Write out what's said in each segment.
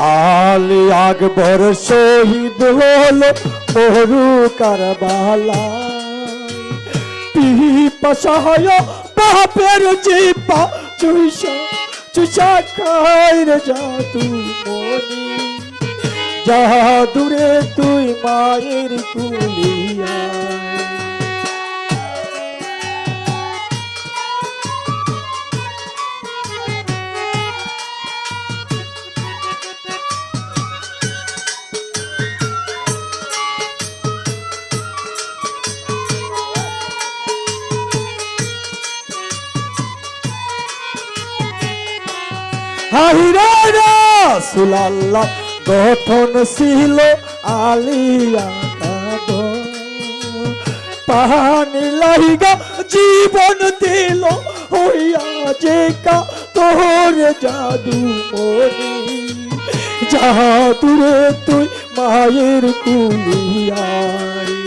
আলী আকবর শহীদ হলো মরু কারবালা। পিপাসায় বাপের জিপা চুষা চুষা খায় রে জাদু মনি। জাদুরে তুই মায়ের কুলিয়া। হাইরা রাসুলাল্লাহ গঠন ছিল আলিয়া পাহানি লাইগা জীবন দিল হইয়া যে কা তোর জাদু মনি জাদুরে তুই মায়ের কুলিয়ায়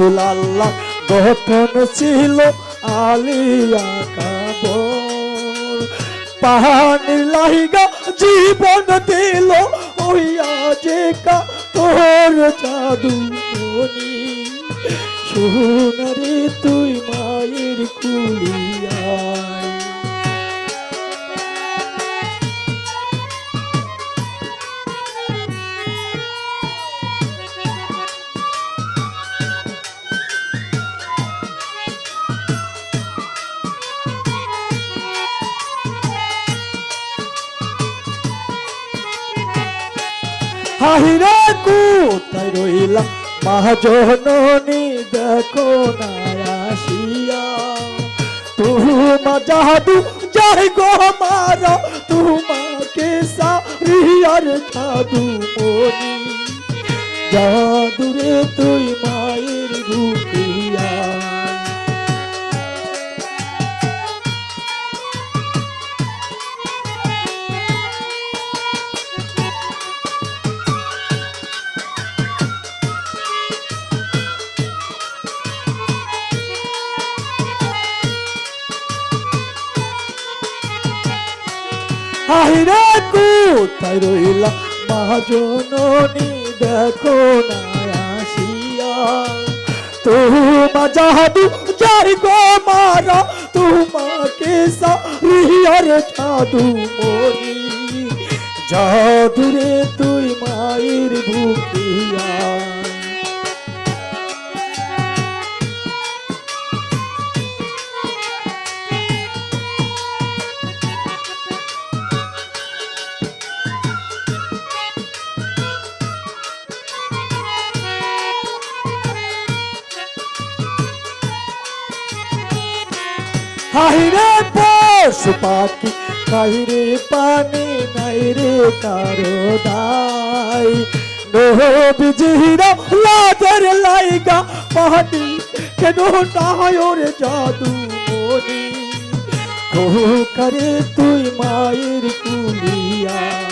রাসুলাল্লাহ গোপন ছিল আলিয়া কাবর পাহানি লাইগা জীবন দিল হইয়া যে কা তোর জাদু সোনারে তুই মায়ের কুলিয়ায় হাহিরে কোথায় রইলা মহাজননী, দেখো না আসিয়া তুমা জাদু, যাই গো মারা তোমাকে সারিয়ার জাদু মনি জাদুরে তুই মায়ের আহিরে কোথায় রইলা মহাজননী, দেখো না আসিয়া তোমা জাদু যাই গো মারা, তোমাকে সারিয়ার জাদু মনি জাদুরে তুই মায়ের ভুকিয়া হাইরে পশু পাখি কাহিরে পানি নাই রে কারও দাই নবীজিরা লাজের লাইগা পাহাটি কেন নাই ওরে জাদু মনি? করে তুই মায়ের কুলিয়া?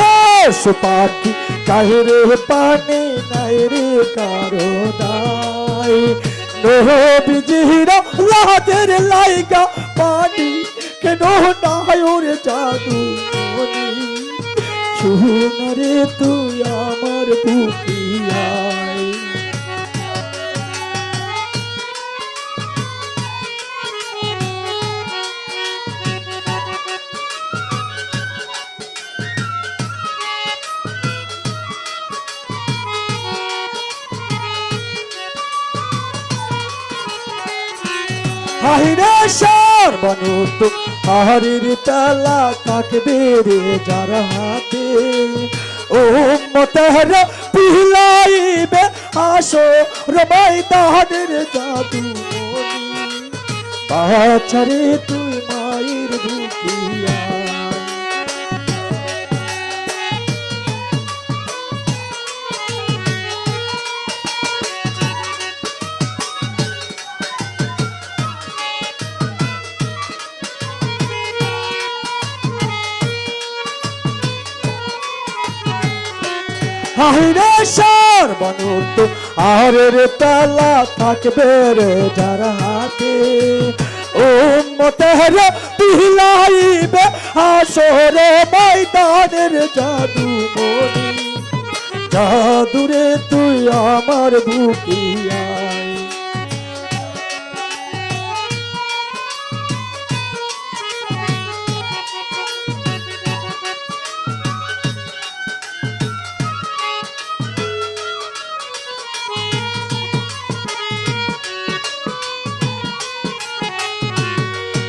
পশু পাখি কাহিরে পানি নাই রে, কারও দাই নবীজিরা লাদের লাইগা পানি, কেন নাই ওরে জাদু শুনরে তুই আমার বুকিয়ায় হাহিরে বনুত হারির তালা কাকে বেড়ে যার হাতে। উম্মতের পিলাইবে আসো রবাই তাহাদের জাদু বাছারে তুই মায়ের বুকিয়া হাইরে সর্বনুত আর রে তালা থাকবে রে যার হাতে। ও মতের পিলাইবে আসরে ময়দানের জাদু জাদুরে তুই আমার বুকিয়ায়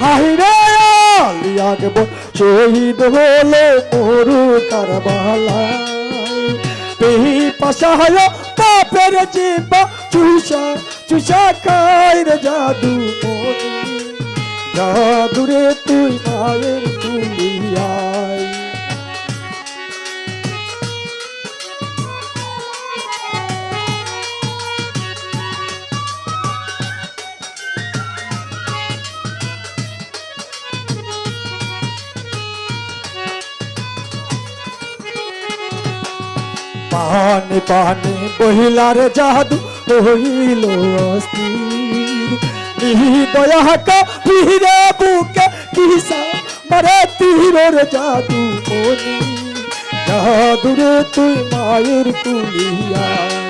হাইরে আলিয়াকে বল, শহীদ হলো মরু কারবালাই পেহি পাশায় পাপের জিবা চুষা চুষা কায়ের জাদু জাদুরে তুই মায়ের তুলিয়ায়। পানে পানে বহিলার জাদু হইল দয়াকা ফিরে বুকে কিসা মারে তীরের জাদু মনি জাদুরে তুই মায়ের তুলিয়ায়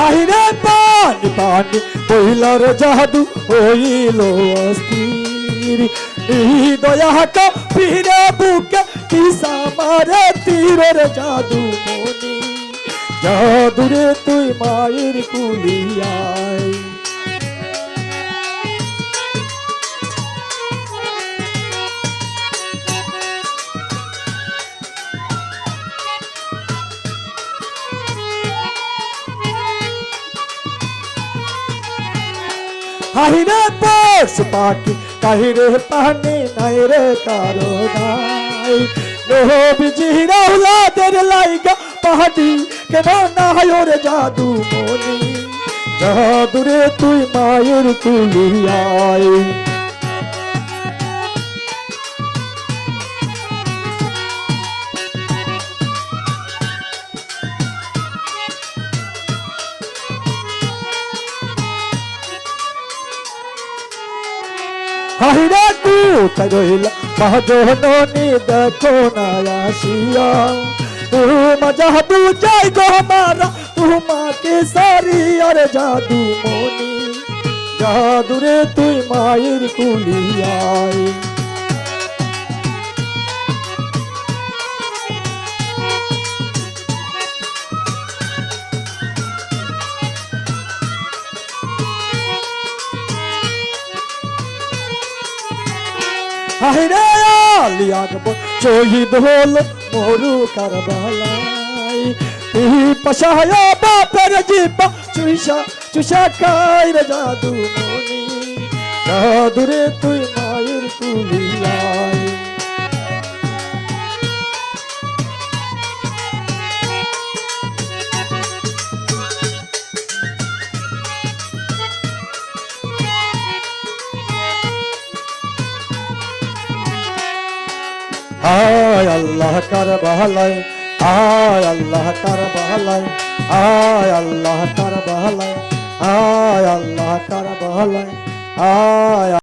হাইরে পানি পানি কইলার জাদু হইল অস্থির। দয়া হাকা ফিরে বুকে, কিসা মারে তীরের জাদু জাদুরে তুই মায়ের কুলিয়ায়। হাইরে পশু পাখি, কাহিরে পানি নাই রে কারও নাই। নবীজি রাউলাদের লাইগা পাহাড়ি, কেন না হয় রে জাদু মনি? জাদুরে তুই মায়ের তুলিয়ায়। রইল। মহাজননী দেখো না আসিয়া তোমা জাদু যাই গো মারা, তোমাকে সারি আর জাদু মনি। জাদুরে তুই মায়ের কুলিয়ায়। হাইরে আলি গো শহীদ হল মরু কারবালাই পাশায় বাপের জিপা চুইসা চুষা খাই রে জাদু মনি জাদুরে তুই মায়ের কুলিয়ায় আয় আল্লাহ কার বাহালাই আয় আল্লাহ কার বাহালাই আয় আল্লাহ কার বাহালাই আয় আল্লাহ কার বাহালাই আয়